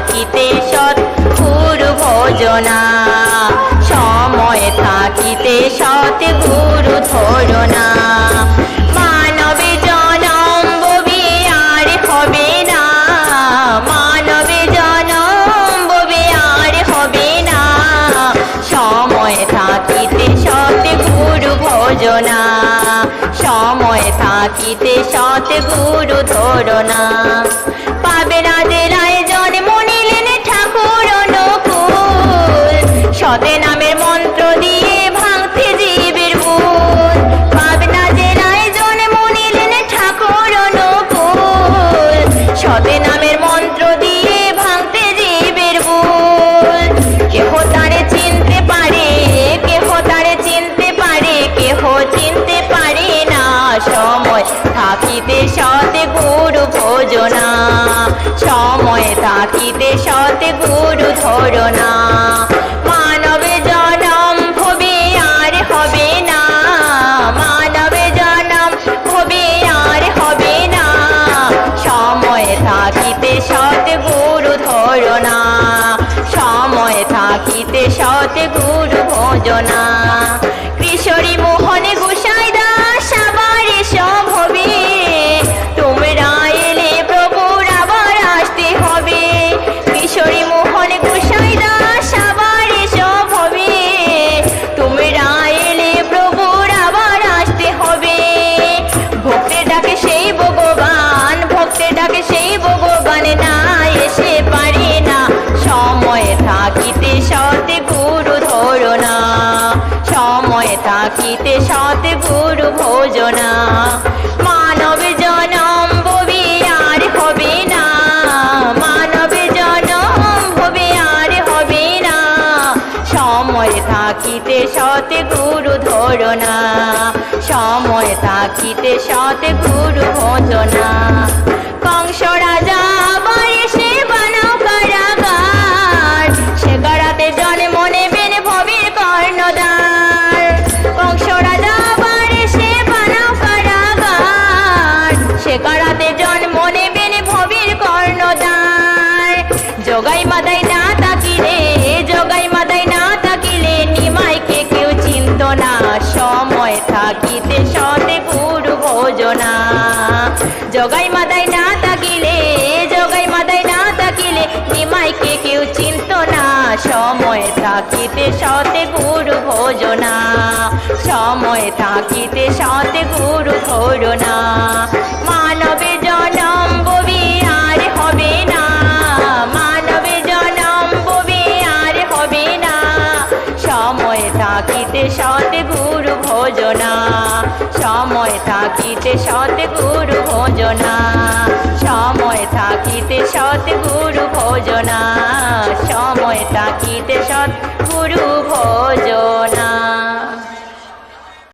থাকিতে সৎ গুরু ভোজনা। সময় থাকিতে সৎ গুরু ধরনা। মানবে না। হবে না। সময় থাকিতে সৎ গুরু ভোজনা। সময় ধরনা। পাবে না যে সতে নামের মন্ত্র দিয়ে ভাঙতে জীবের ভুল পাবনা জেলায় জন মনিলেন ঠাকুর অনুকূল। সতে নামের মন্ত্র দিয়ে ভাঙতে জীবের ভুল কেহ তারে চিনতে পারে, কেহ তারে চিনতে পারে, কেহ চিনতে পারে না। সময় থাকিতে সৎ গুরু ভোজনা। সময় থাকিতে সৎ গুরু ধরনা। গুরু ভোজনা। কিশোরী থাকিতে সত গুরু ভোজনা। মানব জনম ভবি আর হবে না। মানব জনম ভবি আর হবে না। সময় থাকিতে সত গুরু ধরনা। সময় থাকিতে সত গুরু ভোজনা। জগাই মাদাই না তাকিলে জগাই মাদাই না তাকিলে, নিমাইকে কেউ চিন্ত না। সময় থাকিতে সতে গুরু ভোজনা। জগাই মাদাই না তাকিলে জগাই মাদাই না তাকিলে, নিমাইকে কেউ চিন্ত না। সময় থাকিতে সতে গুরু ভোজনা। সময় থাকিতে সতে গুরু ধরনা থাকিতে সত গুরু ভোজনা। সময় থাকিতে সত গুরু ভোজনা। সময় থাকিতে সত গুরু ভোজনা। সময় থাকিতে সৎ